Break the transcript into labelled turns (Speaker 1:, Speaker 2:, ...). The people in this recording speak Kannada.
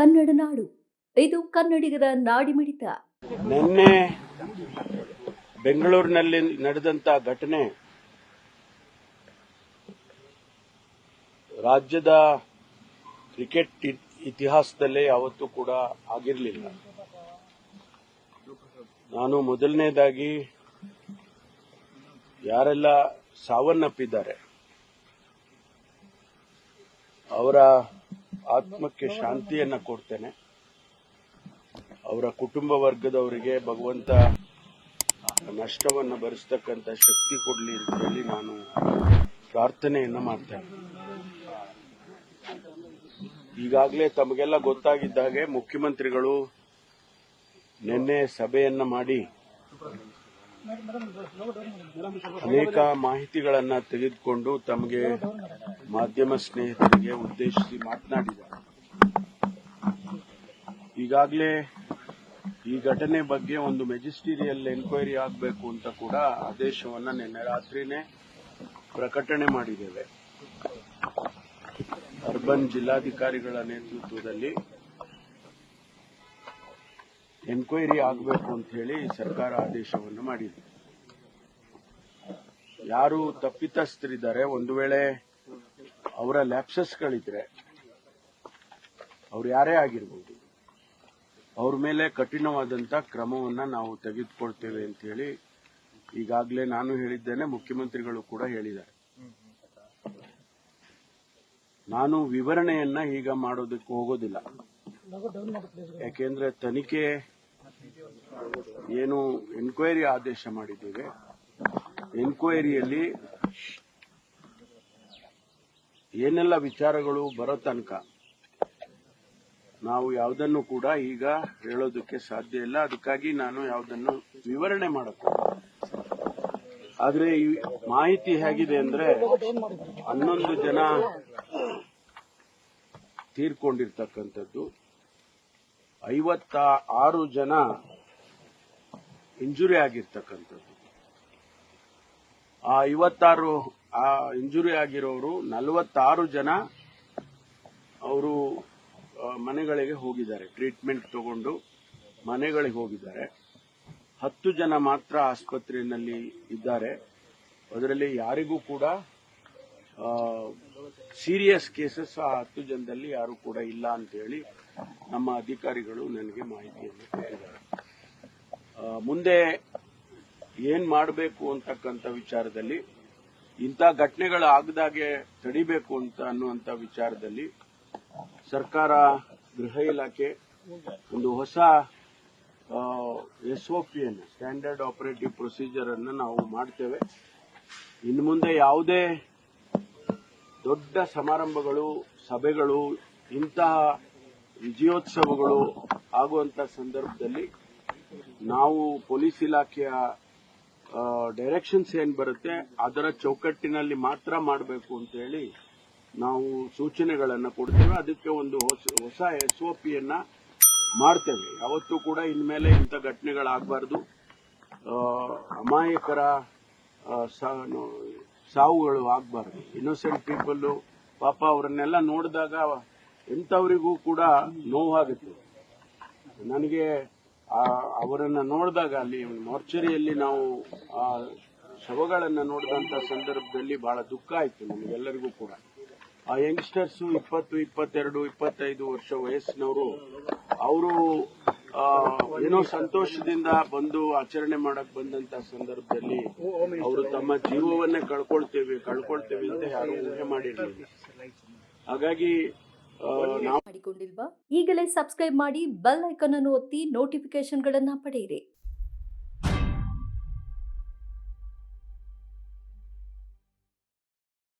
Speaker 1: ಕನ್ನಡ ನಾಡು. ಇದು ಕನ್ನಡಿಗರ ನಾಡಿಮಿಡಿತ
Speaker 2: ನಿನ್ನೆ ಬೆಂಗಳೂರಿನಲ್ಲಿ ನಡೆದಂತ ಘಟನೆ ರಾಜ್ಯದ ಕ್ರಿಕೆಟ್ ಇತಿಹಾಸದಲ್ಲೇ ಯಾವತ್ತೂ ಕೂಡ ಆಗಿರಲಿಲ್ಲ. ನಾನು ಮೊದಲನೇದಾಗಿ ಯಾರೆಲ್ಲ ಸಾವನ್ನಪ್ಪಿದ್ದಾರೆ, ಅವರ ಆತ್ಮಕ್ಕೆ ಶಾಂತಿಯನ್ನ ಕೊಡ್ತೇನೆ. ಅವರ ಕುಟುಂಬ ವರ್ಗದವರಿಗೆ ಭಗವಂತ ನಷ್ಟವನ್ನು ಭರಿಸ್ತಕ್ಕಂಥ ಶಕ್ತಿ ಕೊಡಲಿ ಅಂತ ಹೇಳಿ ನಾನು ಪ್ರಾರ್ಥನೆಯನ್ನ ಮಾಡ್ತೇನೆ. ಈಗಾಗಲೇ ತಮಗೆಲ್ಲ ಗೊತ್ತಾಗಿದ್ದ ಹಾಗೆ ಮುಖ್ಯಮಂತ್ರಿಗಳು ನಿನ್ನೆ ಸಭೆಯನ್ನ ಮಾಡಿ ಅನೇಕ ಮಾಹಿತಿಗಳನ್ನ ತೆಗೆದುಕೊಂಡು ತಮಗೆ ಮಾಧ್ಯಮ ಸ್ನೇಹಿತರಿಗೆ ಉದ್ದೇಶಿಸಿ ಮಾತನಾಡಿದ್ದಾರೆ. ಈಗಾಗಲೇ ಈ ಘಟನೆ ಬಗ್ಗೆ ಒಂದು ಮೆಜಿಸ್ಟೀರಿಯಲ್ ಎನ್ಕ್ವೈರಿ ಆಗಬೇಕು ಅಂತ ಕೂಡ ಆದೇಶವನ್ನ ನಿನ್ನೆ ರಾತ್ರಿನೇ ಪ್ರಕಟಣೆ ಮಾಡಿದ್ದೇವೆ. ಅರ್ಬನ್ ಜಿಲ್ಲಾಧಿಕಾರಿಗಳ ನೇತೃತ್ವದಲ್ಲಿ ಎನ್ಕ್ವೈರಿ ಆಗಬೇಕು ಅಂತ ಹೇಳಿ ಸರ್ಕಾರ ಆದೇಶವನ್ನು ಮಾಡಿದೆ. ಯಾರು ತಪ್ಪಿತಸ್ಥರಿದ್ದಾರೆ, ಒಂದು ವೇಳೆ ಅವರ ಲ್ಯಾಪ್ಸಸ್ಗಳಿದ್ರೆ ಅವ್ರು ಯಾರೇ ಆಗಿರ್ಬೋದು, ಅವ್ರ ಮೇಲೆ ಕಠಿಣವಾದಂತ ಕ್ರಮವನ್ನ ನಾವು ತೆಗೆದುಕೊಳ್ತೇವೆ ಅಂತ ಹೇಳಿ ಈಗಾಗಲೇ ನಾನು ಹೇಳಿದ್ದೇನೆ, ಮುಖ್ಯಮಂತ್ರಿಗಳು ಕೂಡ ಹೇಳಿದ್ದಾರೆ. ನಾನು ವಿವರಣೆಯನ್ನ ಈಗ ಮಾಡೋದಕ್ಕೆ ಹೋಗೋದಿಲ್ಲ. ಯಾಕೆಂದ್ರೆ ತನಿಖೆ ಏನು ಎನ್ಕ್ವೈರಿ ಆದೇಶ ಮಾಡಿದ್ದೇವೆ. ಎನ್ಕ್ವೈರಿಯಲ್ಲಿ ಏನೆಲ್ಲ ವಿಚಾರಗಳು ಬರೋ ತನಕ ನಾವು ಯಾವುದನ್ನು ಕೂಡ ಈಗ ಹೇಳೋದಕ್ಕೆ ಸಾಧ್ಯ ಇಲ್ಲ. ಅದಕ್ಕಾಗಿ ನಾನು ಯಾವುದನ್ನು ವಿವರಣೆ ಮಾಡಕ್ಕೆ ಆದರೆ ಈ ಮಾಹಿತಿ ಹೇಗಿದೆ ಅಂದ್ರೆ ಹನ್ನೊಂದು ಜನ ತೀರ್ಕೊಂಡಿರ್ತಕ್ಕಂಥದ್ದು. ಐವತ್ತ ಆರು ಜನ ಇಂಜುರಿ ಆಗಿರ್ತಕ್ಕಂಥದ್ದು. ಆ ಐವತ್ತಾರು, ಆ ಇಂಜುರಿ ಆಗಿರೋರು ನಲವತ್ತಾರು ಜನ ಅವರು ಮನೆಗಳಿಗೆ ಹೋಗಿದ್ದಾರೆ. ಟ್ರೀಟ್ಮೆಂಟ್ ತಗೊಂಡು ಮನೆಗಳಿಗೆ ಹೋಗಿದ್ದಾರೆ. ಹತ್ತು ಜನ ಮಾತ್ರ ಆಸ್ಪತ್ರೆಯಲ್ಲಿ ಇದ್ದಾರೆ. ಅದರಲ್ಲಿ ಯಾರಿಗೂ ಕೂಡ ಸೀರಿಯಸ್ ಕೇಸಸ್ ಆ ಹತ್ತು ಜನದಲ್ಲಿ ಯಾರು ಕೂಡ ಇಲ್ಲ ಅಂತ ಹೇಳಿ ನಮ್ಮ ಅಧಿಕಾರಿಗಳು ನನಗೆ ಮಾಹಿತಿಯನ್ನು ಕೊಟ್ಟಿದ್ದಾರೆ. ಮುಂದೆ ಏನ್ ಮಾಡಬೇಕು ಅಂತಕ್ಕಂಥ ವಿಚಾರದಲ್ಲಿ, ಇಂಥ ಘಟನೆಗಳು ಆಗದಾಗೆ ತಡಿಬೇಕು ಅಂತ ಅನ್ನುವಂಥ ವಿಚಾರದಲ್ಲಿ ಸರ್ಕಾರ, ಗೃಹ ಇಲಾಖೆ ಒಂದು ಹೊಸ ಎಸ್ಒಪಿಯನ್ನು ಸ್ಟ್ಯಾಂಡರ್ಡ್ ಆಪರೇಟಿವ್ ಪ್ರೊಸೀಜರ್ ಅನ್ನು ನಾವು ಮಾಡ್ತೇವೆ. ಇನ್ನು ಮುಂದೆ ಯಾವುದೇ ದೊಡ್ಡ ಸಮಾರಂಭಗಳು, ಸಭೆಗಳು ಇಂತಹ ವಿಜಯೋತ್ಸವಗಳು ಆಗುವಂತ ಸಂದರ್ಭದಲ್ಲಿ ನಾವು ಪೊಲೀಸ್ ಇಲಾಖೆಯ ಡೈರೆಕ್ಷನ್ಸ್ ಏನ್ ಬರುತ್ತೆ, ಅದರ ಚೌಕಟ್ಟಿನಲ್ಲಿ ಮಾತ್ರ ಮಾಡಬೇಕು ಅಂತ ಹೇಳಿ ನಾವು ಸೂಚನೆಗಳನ್ನು ಕೊಡ್ತೇವೆ. ಅದಕ್ಕೆ ಒಂದು ಹೊಸ ಹೊಸ ಎಸ್ಒಪಿಯನ್ನ ಮಾಡ್ತೇವೆ. ಯಾವತ್ತೂ ಕೂಡ ಇನ್ಮೇಲೆ ಇಂಥ ಘಟನೆಗಳಾಗಬಾರ್ದು. ಅಮಾಯಕರ ಸಾವುಗಳು ಆಗಬಾರ್ದು. ಇನ್ನೋಸೆಂಟ್ ಪೀಪಲ್ ಪಾಪ ಅವರನ್ನೆಲ್ಲ ನೋಡಿದಾಗ ಎಂಥವರಿಗೂ ಕೂಡ ನೋವಾಗುತ್ತೆ ನನಗೆ ಅವರನ್ನ ನೋಡಿದಾಗ ಅಲ್ಲಿ ಮಾರ್ಚರಿಯಲ್ಲಿ ನಾವು ಆ ಶವಗಳನ್ನ ನೋಡಿದಂತ ಸಂದರ್ಭದಲ್ಲಿ ಬಹಳ ದುಃಖ ಆಯ್ತು ನಮಗೆಲ್ಲರಿಗೂ ಕೂಡ. ಆ ಯಂಗ್ಸ್ಟರ್ಸ್ ಇಪ್ಪತ್ತು, ಇಪ್ಪತ್ತೆರಡು, ಇಪ್ಪತ್ತೈದು ವರ್ಷ ವಯಸ್ಸಿನವರು ಅವರು ಏನೋ ಸಂತೋಷದಿಂದ ಬಂದು ಆಚರಣೆ ಮಾಡಕ್ ಬಂದಂತ ಸಂದರ್ಭದಲ್ಲಿ ಅವರು ತಮ್ಮ ಜೀವವನ್ನೇ ಕಳ್ಕೊಳ್ತೇವೆ ಕಳ್ಕೊಳ್ತೇವೆ ಅಂತ ಯಾರು ಊಹೆ ಮಾಡಿರಲಿಲ್ಲ. ಹಾಗಾಗಿ
Speaker 1: ಮಾಡಿಕೊಂಡಿಲ್ವಾ? ಈಗಲೇ ಸಬ್ಸ್ಕ್ರೈಬ್ ಮಾಡಿ ಬೆಲ್ ಐಕಾನ್ ಅನ್ನು ಒತ್ತಿ ನೋಟಿಫಿಕೇಶನ್ಗಳನ್ನ ಪಡೆಯಿರಿ.